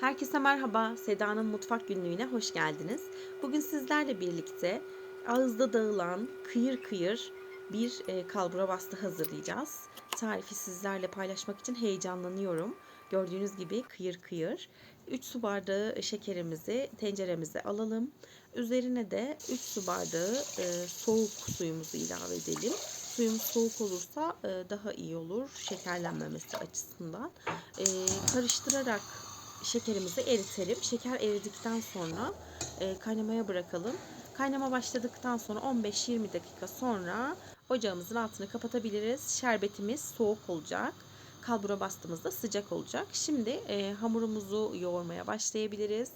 Herkese merhaba. Seda'nın mutfak günlüğüne hoş geldiniz. Bugün sizlerle birlikte ağızda dağılan kıyır kıyır bir e, kalbura bastı hazırlayacağız. Tarifi sizlerle paylaşmak için heyecanlanıyorum. Gördüğünüz gibi kıyır kıyır. 3 su bardağı şekerimizi tenceremize alalım. Üzerine de 3 su bardağı e, soğuk suyumuzu ilave edelim. Suyumuz soğuk olursa e, daha iyi olur şekerlenmemesi açısından. Karıştırarak şekerimizi eritelim. Şeker eridikten sonra e, kaynamaya bırakalım. Kaynama başladıktan sonra 15-20 dakika sonra ocağımızın altını kapatabiliriz. Şerbetimiz soğuk olacak. Kalbura bastığımızda sıcak olacak. Şimdi e, hamurumuzu yoğurmaya başlayabiliriz.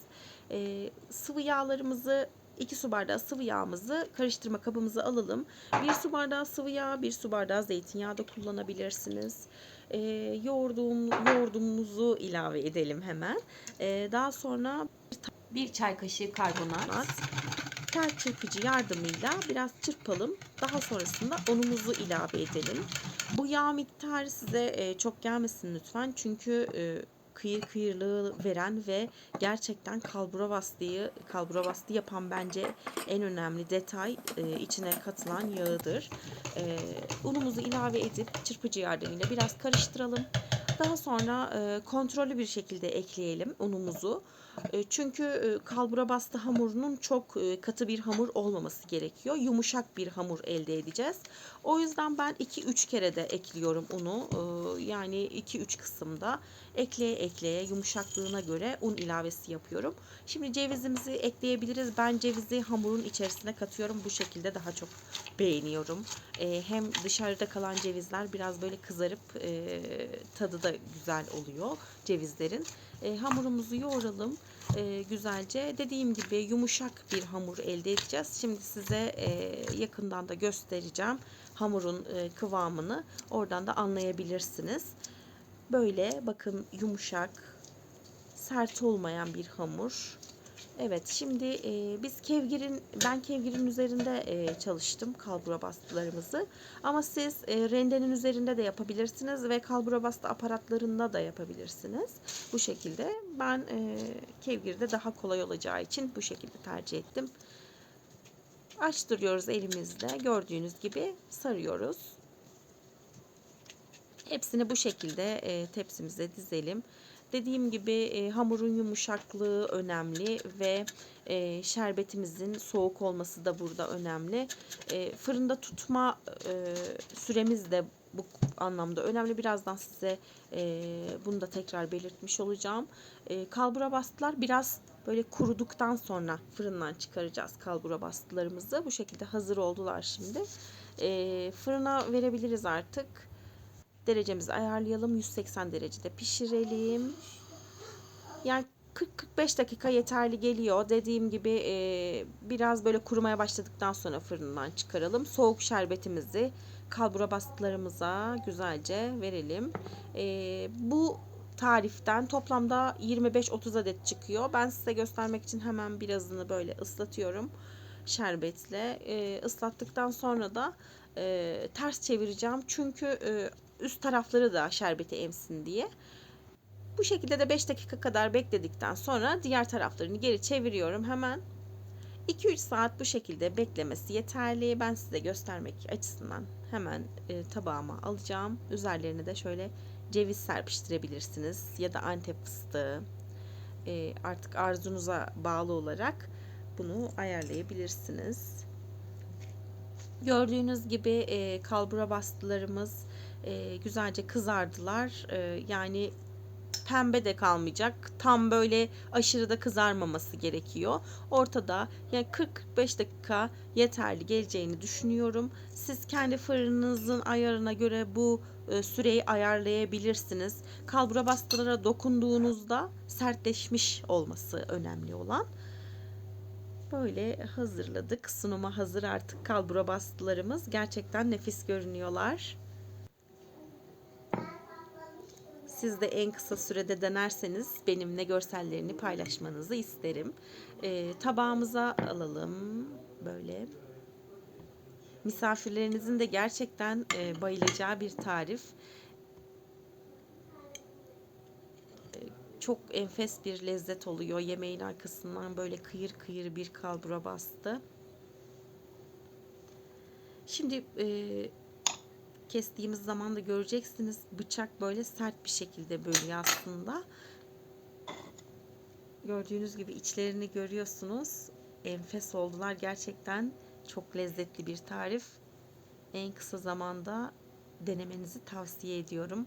E, sıvı yağlarımızı 2 su bardağı sıvı yağımızı karıştırma kabımıza alalım. 1 su bardağı sıvı yağ, 1 su bardağı zeytinyağı da kullanabilirsiniz. E, yoğurduğum, yoğurdumuzu ilave edelim hemen. E, daha sonra bir çay kaşığı karbonat, tel çırpıcı yardımıyla biraz çırpalım. Daha sonrasında unumuzu ilave edelim. Bu yağ miktarı size e, çok gelmesin lütfen. Çünkü e, kıyır kıyırlığı veren ve gerçekten kalbura bastığı, kalbura bastı yapan bence en önemli detay e, içine katılan yağıdır. E, unumuzu ilave edip çırpıcı yardımıyla biraz karıştıralım. Daha sonra e, kontrollü bir şekilde ekleyelim unumuzu. E, çünkü e, kalbura bastı hamurunun çok e, katı bir hamur olmaması gerekiyor. Yumuşak bir hamur elde edeceğiz. O yüzden ben 2-3 kere de ekliyorum unu. E, yani 2-3 kısımda ekleye ekleye yumuşaklığına göre un ilavesi yapıyorum. Şimdi cevizimizi ekleyebiliriz. Ben cevizi hamurun içerisine katıyorum. Bu şekilde daha çok beğeniyorum. E, hem dışarıda kalan cevizler biraz böyle kızarıp e, tadı da güzel oluyor cevizlerin. E, hamurumuzu yoğuralım e, güzelce. Dediğim gibi yumuşak bir hamur elde edeceğiz. Şimdi size e, yakından da göstereceğim hamurun e, kıvamını. Oradan da anlayabilirsiniz. Böyle bakın yumuşak, sert olmayan bir hamur. Evet şimdi e, biz kevgirin ben kevgirin üzerinde e, çalıştım kalbura bastılarımızı ama siz e, rendenin üzerinde de yapabilirsiniz ve kalbura bastı aparatlarında da yapabilirsiniz. Bu şekilde. Ben e, kevgirde daha kolay olacağı için bu şekilde tercih ettim. Açtırıyoruz elimizle. Gördüğünüz gibi sarıyoruz. Hepsini bu şekilde e, tepsimize dizelim Dediğim gibi e, hamurun yumuşaklığı önemli ve e, şerbetimizin soğuk olması da burada önemli. E, fırında tutma e, süremiz de bu anlamda önemli. Birazdan size e, bunu da tekrar belirtmiş olacağım. E, kalbura bastılar biraz böyle kuruduktan sonra fırından çıkaracağız kalbura bastılarımızı. Bu şekilde hazır oldular şimdi. E, fırına verebiliriz artık derecemizi ayarlayalım. 180 derecede pişirelim. Yani 40-45 dakika yeterli geliyor. Dediğim gibi e, biraz böyle kurumaya başladıktan sonra fırından çıkaralım. Soğuk şerbetimizi kalbura bastılarımıza güzelce verelim. E, bu tariften toplamda 25-30 adet çıkıyor. Ben size göstermek için hemen birazını böyle ıslatıyorum şerbetle. E, ıslattıktan sonra da e, ters çevireceğim. Çünkü e, üst tarafları da şerbeti emsin diye. Bu şekilde de 5 dakika kadar bekledikten sonra diğer taraflarını geri çeviriyorum hemen. 2-3 saat bu şekilde beklemesi yeterli. Ben size göstermek açısından hemen e, tabağıma alacağım. Üzerlerine de şöyle ceviz serpiştirebilirsiniz ya da antep fıstığı. E, artık arzunuza bağlı olarak bunu ayarlayabilirsiniz. Gördüğünüz gibi e, kalbura bastılarımız e, güzelce kızardılar. E, yani pembe de kalmayacak. Tam böyle aşırı da kızarmaması gerekiyor. Ortada yani 40-45 dakika yeterli geleceğini düşünüyorum. Siz kendi fırınınızın ayarına göre bu e, süreyi ayarlayabilirsiniz. Kalbura bastılara dokunduğunuzda sertleşmiş olması önemli olan. Böyle hazırladık. Sunuma hazır artık kalbura bastılarımız. Gerçekten nefis görünüyorlar. Siz de en kısa sürede denerseniz benimle görsellerini paylaşmanızı isterim. E, tabağımıza alalım böyle. Misafirlerinizin de gerçekten e, bayılacağı bir tarif. E, çok enfes bir lezzet oluyor. Yemeğin arkasından böyle kıyır kıyır bir kalbura bastı. Şimdi e, kestiğimiz zaman da göreceksiniz bıçak böyle sert bir şekilde bölüyor aslında. Gördüğünüz gibi içlerini görüyorsunuz. Enfes oldular. Gerçekten çok lezzetli bir tarif. En kısa zamanda denemenizi tavsiye ediyorum.